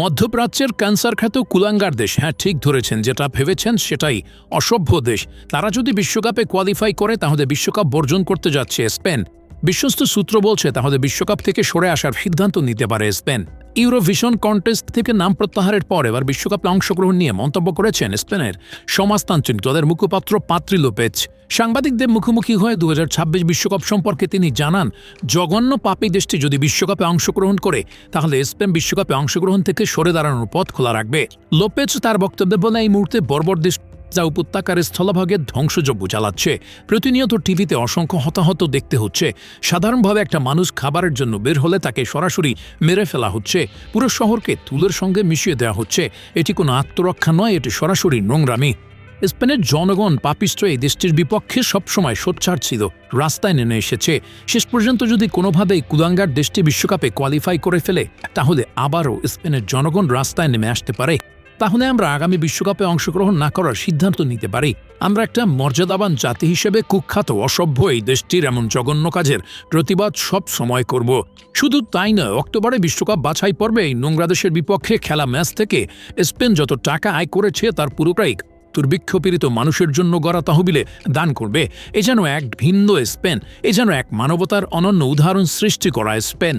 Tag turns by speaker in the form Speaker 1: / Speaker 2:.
Speaker 1: মধ্যপ্রাচ্যের ক্যান্সার খ্যাত কুলাঙ্গার দেশ হ্যাঁ ঠিক ধরেছেন, যেটা ভেবেছেন সেটাই অসভ্য দেশ। তারা যদি বিশ্বকাপে কোয়ালিফাই করে, তাহলে বিশ্বকাপ বর্জন করতে যাচ্ছে স্পেন। বিশ্বস্ত সূত্র বলছে, তাহলে বিশ্বকাপ থেকে সরে আসার সিদ্ধান্ত নিতে পারে স্পেন। ইউরোভিশন কন্টেস্ট থেকে নাম প্রত্যাহারের পর এবার বিশ্বকাপে অংশগ্রহণ নিয়ে মন্তব্য করেছেন স্পেনের সমাজতান্ত্রিক দলের মুখপাত্র পাত্রি লোপেজ। সাংবাদিকদের মুখোমুখি হয়ে দু বিশ্বকাপ সম্পর্কে তিনি জানান, জঘন্য পাপী দেশটি যদি বিশ্বকাপে অংশগ্রহণ করে, তাহলে স্পেন বিশ্বকাপে অংশগ্রহণ থেকে সরে দাঁড়ানোর পথ খোলা রাখবে। লোপেজ তার বক্তব্যে বলে এই মুহূর্তে বর্বর দেশ যা উপত্যকার স্থলভাগে ধ্বংসযজ্ঞ চালাচ্ছে। প্রতিনিয়ত টিভিতে অসংখ্য হতাহত দেখতে হচ্ছে। সাধারণভাবে একটা মানুষ খাবারের জন্য বের হলে তাকে সরাসরি মেরে ফেলা হচ্ছে। পুরো শহরকে তুলের সঙ্গে মিশিয়ে দেওয়া হচ্ছে। এটি কোনো আত্মরক্ষা নয়, এটি সরাসরি নোংরামি। স্পেনের জনগণ পাপিষ্ট এই দেশটির বিপক্ষে সবসময় সোচ্চার ছিল রাস্তায় নেমে এসেছে। শেষ পর্যন্ত যদি কোনোভাবেই কুলাঙ্গার দেশটি বিশ্বকাপে কোয়ালিফাই করে ফেলে, তাহলে আবারও স্পেনের জনগণ রাস্তায় নেমে আসতে পারে। তাহলে আমরা আগামী বিশ্বকাপে অংশগ্রহণ না করার সিদ্ধান্ত নিতে পারি। আমরা একটা মর্যাদাবান জাতি হিসেবে কুখ্যাত, অসভ্য এই দেশটির এমন জঘন্য কাজের প্রতিবাদ সব সময় করব। শুধু তাই নয়, অক্টোবরে বিশ্বকাপ বাছাই পর্বে এই নোংরা দেশের বিপক্ষে খেলা ম্যাচ থেকে স্পেন যত টাকা আয় করেছে তার পুরোটাই দুর্ভিক্ষপীড়িত মানুষের জন্য গড়া তহবিলে দান করবে। এ যেন এক ভিন্ন স্পেন, এ যেন এক মানবতার অনন্য উদাহরণ সৃষ্টি করা স্পেন।